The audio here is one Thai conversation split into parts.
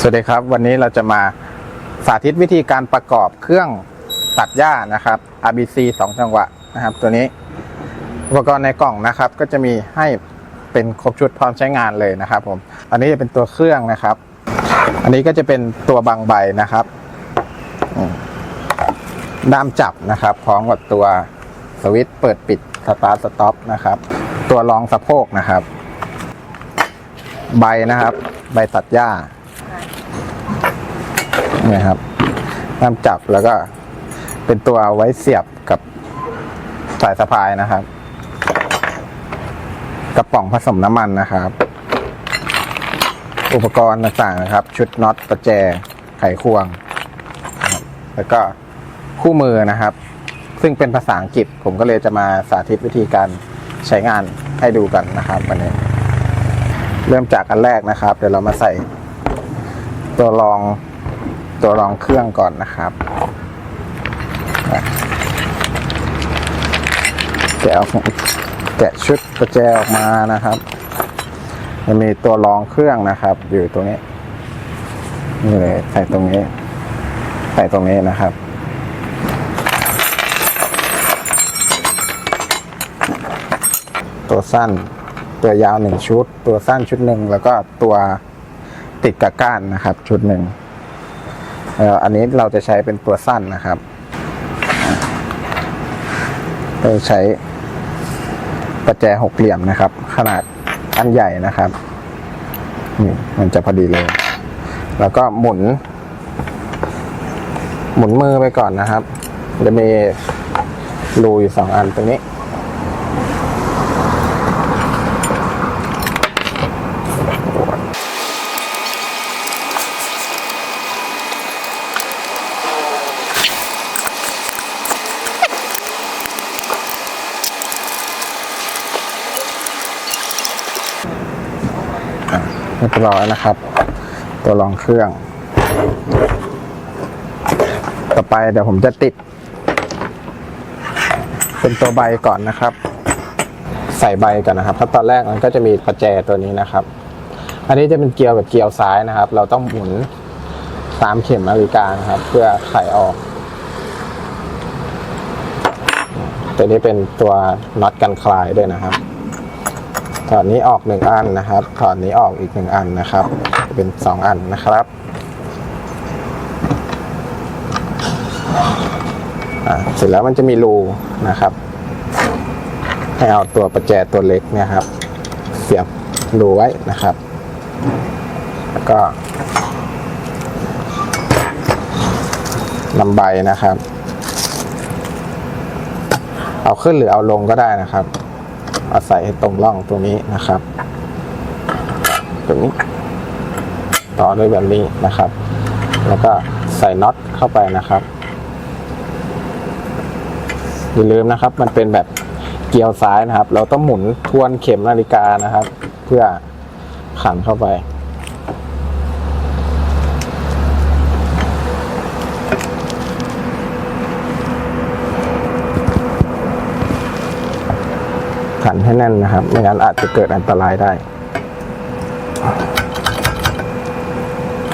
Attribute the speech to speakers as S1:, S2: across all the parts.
S1: สวัสดีครับ วันนี้เราจะมาสาธิตวิธีการประกอบเครื่องตัดหญ้านะครับ RBC 2 จังหวะนะครับ ตัวนี้อุปกรณ์ในกล่องนะครับ ก็จะมีให้เป็นครบชุดพร้อมใช้งานเลยนะครับ ผม อันนี้จะเป็นตัวเครื่องนะครับ อันนี้ก็จะเป็นตัวบางใบนะครับด้ามจับนะครับพร้อมกับตัวสวิตช์เปิดปิดสตาร์ทสต็อปนะครับ ตัวรองสะโพกนะครับ ใบนะครับ ใบตัดหญ้า เนี่ยครับน้ำจับแล้วก็เป็นตัวไว้เสียบกับสายสะพายนะครับ กระป๋องผสมน้ำมันนะครับ อุปกรณ์ต่างๆนะครับ ชุดน็อตประแจไขควง แล้วก็คู่มือนะครับ ซึ่งเป็นภาษาอังกฤษผมก็เลยจะมาสาธิตวิธีการใช้งานให้ดูกันนะครับวันนี้ เริ่มจากอันแรกนะครับ เดี๋ยวเรามาใส่ตัวรอง ตัวรองเครื่องก่อนนะครับแกะออกแกะชุดประแจออกมานะครับจะมีตัวรองเครื่องนะครับ อยู่ตรงนี้นี่เลยใส่ตรงนี้ ใส่ตรงนี้นะครับตัวสั้นตัวยาวหนึ่งชุด ตัวสั้นชุดหนึ่งแล้วก็ตัวติดกับก้านนะครับ ชุดหนึ่ง อันนี้เราจะใช้เป็นตัวสั้นนะครับเราใช้ประแจหกเหลี่ยมนะครับ ขนาดอันใหญ่นะครับนี่มันจะพอดีเลย แล้วก็หมุน หมุนมือไปก่อนนะครับ จะมีรูอยู่สองอันตรงนี้ เรียบร้อยนะครับ ตัวรองเครื่อง ต่อไปเดี๋ยวผมจะติด เป็นตัวใบก่อนนะครับ ใส่ใบก่อนนะครับเพราะตอนแรกมันก็จะมีประแจตัวนี้นะครับ อันนี้จะเป็นเกลียวแบบเกลียวซ้ายนะครับ เราต้องหมุนตามเข็มนาฬิกานะครับ เพื่อไขออกตัวนี้เป็นตัวน็อตกันคลายด้วยนะครับ ถอดนี้ออกหนึ่งอันนะครับ ถอดนี้ออกอีกหนึ่งอันนะครับ เป็นสองอันนะครับเสร็จแล้วมันจะมีรูนะครับ ให้เอาตัวประแจตัวเล็กเนี่ยครับ เสียบรูไว้นะครับ แล้วก็ลำใบนะครับ เอาขึ้นหรือเอาลงก็ได้นะครับ อาใส่ตรงร่องตรงนี้นะครับตรงนี้ ต่อด้วยแบบนี้นะครับ แล้วก็ใส่น็อตเข้าไปนะครับอย่าลืมนะครับ มันเป็นแบบเกียวซ้ายนะครับ เราต้องหมุนทวนเข็มนาฬิกานะครับ เพื่อขันเข้าไป ขันให้แน่นนะครับ ไม่งั้นอาจจะเกิดอันตรายได้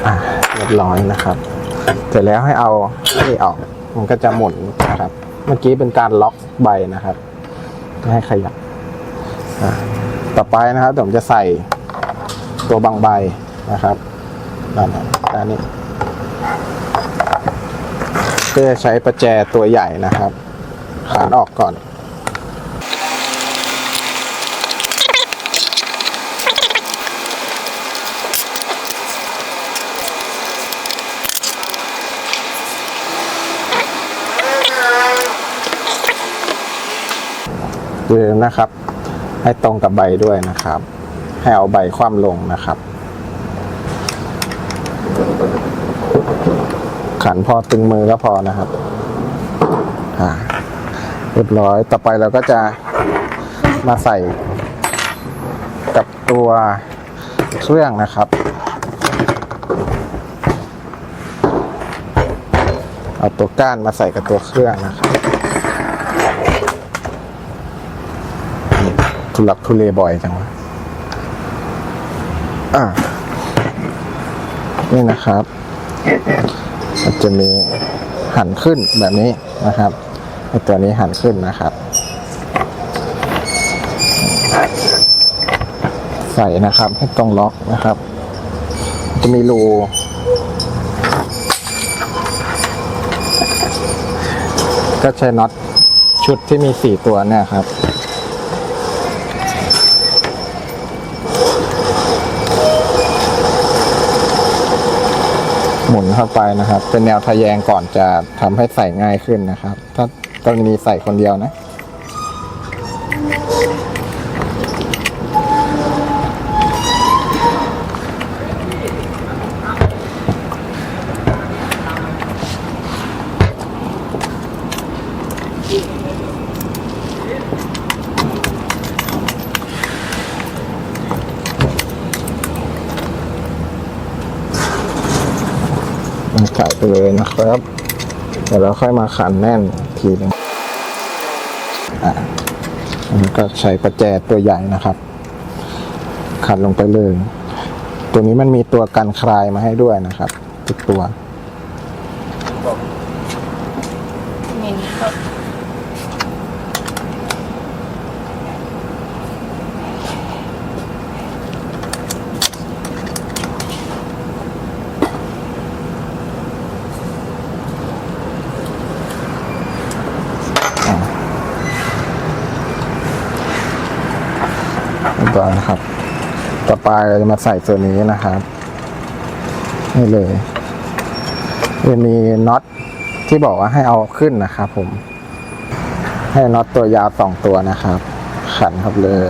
S1: อะเรียบร้อยนะครับ เสร็จแล้วให้เอานี่ออก มันก็จะหมุนนะครับ เมื่อกี้เป็นการล็อกใบนะครับไม่ให้ขยับต่อไปนะครับผมจะใส่ตัวบางใบนะครับด้านด้านนี้ เพื่อใช้ประแจตัวใหญ่นะครับขันออกก่อน อย่าลืมนะครับ ให้ตรงกับใบด้วยนะครับ ให้เอาใบคว่ำลงนะครับ ขันพอตึงมือก็พอนะครับอ่าเรียบร้อยต่อไปเราก็จะมาใส่กับตัวเครื่องนะครับ เอาตัวก้านมาใส่กับตัวเครื่องนะครับ ทุลักทุเลบ่อยจังวะอ่านี่นะครับมันจะมีหันขึ้นแบบนี้นะครับไอตัวนี้หันขึ้นนะครับ ใส่นะครับให้ตรงล็อกนะครับ จะมีรูก็ใช้น็อตชุดที่มีสี่ตัวเนี่ยครับ มุนเข้าไปนะครับ เป็นแนวทะแยงก่อนจะทำให้ใส่ง่ายขึ้นนะครับ ถ้ากรณีใส่คนเดียวนะ ใส่ไป เลยนะครับ เดี๋ยวเราค่อยมาขันแน่นทีหนึงอะอันนี้ก็ใช้ประแจตัวใหญ่นะครับ ขันลงไปเลย ตัวนี้มันมีตัวกันคลายมาให้ด้วยนะครับ ทุกตัว
S2: นี่นี่ก็
S1: เรียบร้อย นะครับ ต่อไปเราจะมาใส่ตัวนี้นะครับนี่เลยจะมีน็อตที่บอกว่าให้เอาขึ้นนะครับผม ให้น็อตตัวยาวสองตัวนะครับ ขันครับเลย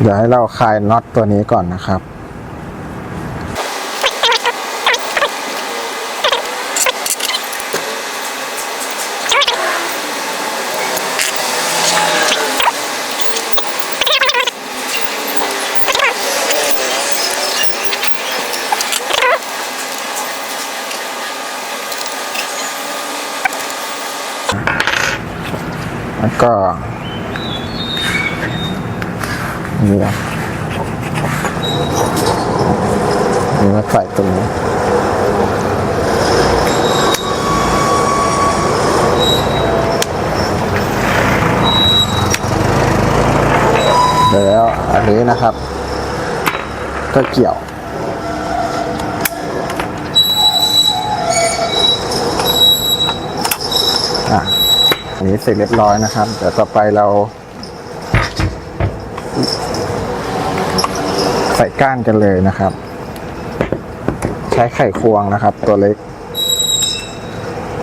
S1: เดี๋ยวให้เราคลายน็อตตัวนี้ก่อนนะครับ แล้วก็นี่นะนี่มาใส่ตรงนี้แล้วอันนี้นะครับ ก็เกี่ยว อันนี้เสร็จเรียบร้อยนะครับ เดี๋ยวต่อไปเรา ใส่ก้านกันเลยนะครับ ใช้ไข่ควงนะครับ ตัวเล็ก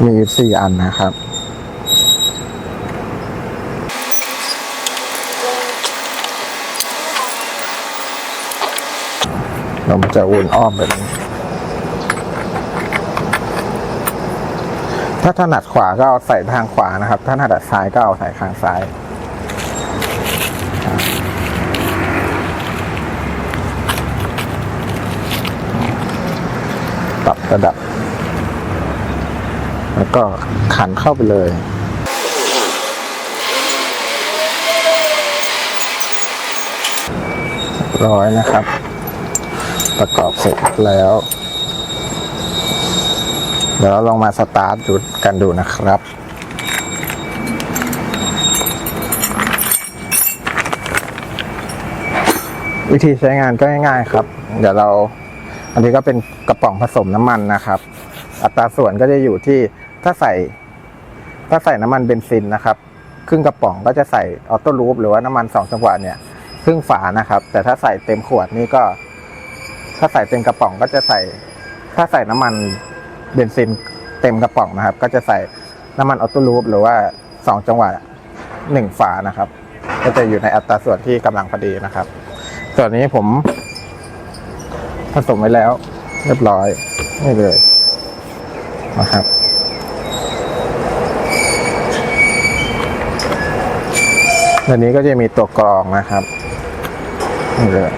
S1: มีสี่อันนะครับเราจะวนอ้อมแบบนี้ ถ้าถนัดขวาก็เอาใส่ทางขวานะครับ ถ้าถนัดซ้ายก็เอาใส่ข้างซ้าย ปรับระดับ แล้วก็ขันเข้าไปเลยร้อยนะครับ ประกอบเสร็จแล้ว เดี๋ยวเราลองมาสตาร์ทดูกันดูนะครับ วิธีใช้งานก็ง่าย ๆ ครับ เดี๋ยวเราอันนี้ก็เป็นกระป๋องผสมน้ำมันนะครับ อัตราส่วนก็จะอยู่ที่ถ้าใส่ ถ้าใส่น้ำมันเบนซินนะครับครึ่งกระป๋องก็จะใส่ออโต้ลูปหรือว่าน้ำมันสองจังหวะเนี่ยครึ่งฝานะครับ แต่ถ้าใส่เต็มขวดนี่ก็ ถ้าใส่เต็มกระป๋องก็จะใส่ ถ้าใส่น้ำมัน เบนซินเต็มกระป๋องนะครับ ก็จะใส่น้ำมันออโต้ลูปหรือว่าสองจังหวะหนึ่งฝานะครับ ก็จะอยู่ในอัตราส่วนที่กำลังพอดีนะครับ ส่วนนี้ผมผสมไว้แล้ว เรียบร้อยนี่เลยนะครับอันนี้ก็จะมีตัวกรองนะครับนี่เลย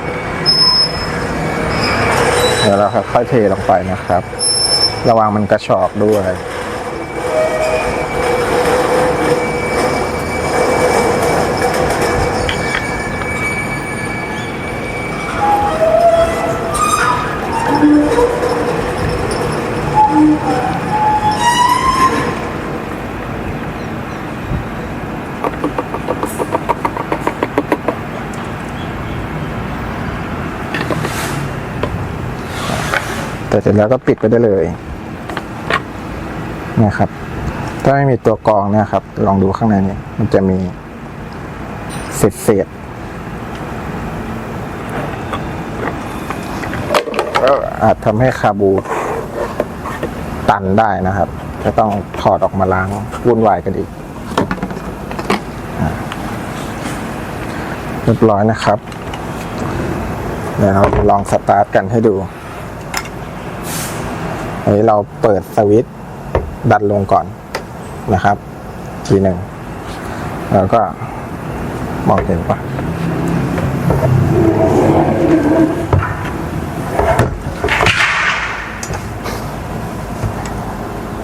S1: เดี๋ยวเราค่อยเทลงไปนะครับ ระวังมันกระชอกด้วยแต่เสร็จแล้วก็ปิดไปได้เลย เนี่ยครับ ถ้าไม่มีตัวกรองนี่ครับ ลองดูข้างในนี้มันจะมีเศษเศษก็อาจทำให้คาบูตันได้นะครับ จะต้องถอดออกมาล้างวุ่นวายกันอีกเรียบร้อยนะครับ เดี๋ยวเราลองสตาร์ทกันให้ดูอันนี้เราเปิดสวิตช์ ดันลงก่อนนะครับ ทีหนึ่งแล้วก็มองเห็นปะ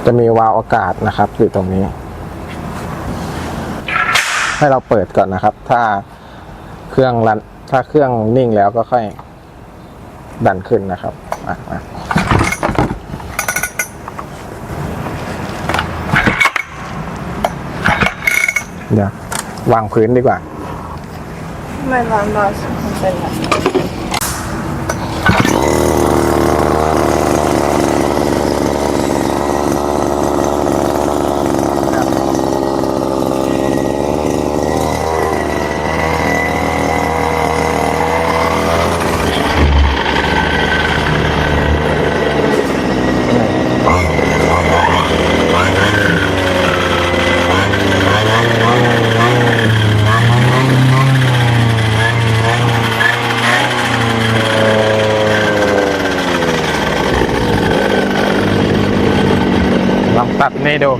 S1: จะมีวาล์วอากาศนะครับ อยู่ตรงนี้ ให้เราเปิดก่อนนะครับ ถ้าเครื่องรันถ้าเครื่องนิ่งแล้วก็ค่อยดันขึ้นนะครับอะ เดี๋ยววางพื้นดีกว่า
S2: ไม่ร้อนร้อนเป็นแบบ
S1: ลองตัด นี่ดู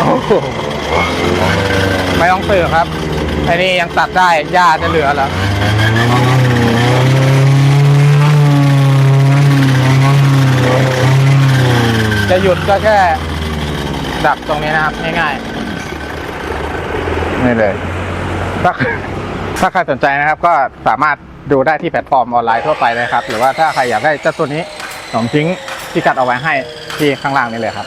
S1: โอ้โหไม่ต้องตื่นครับ ไอ้นี่ยังตัดได้หญ้าจะเหลือเหรอจะหยุดก็แค่ ดับตรงนี้นะครับ ง่ายๆ นี่เลยถ้าถ้าใครสนใจนะครับ ก็สามารถ ดูได้ที่แพลตฟอร์มออนไลน์ทั่วไปเลยครับ หรือว่าถ้าใครอยากได้เจ้าตัวนี้ผมทิ้งพิกัดเอาไว้ให้ที่ข้างล่างนี้เลยครับ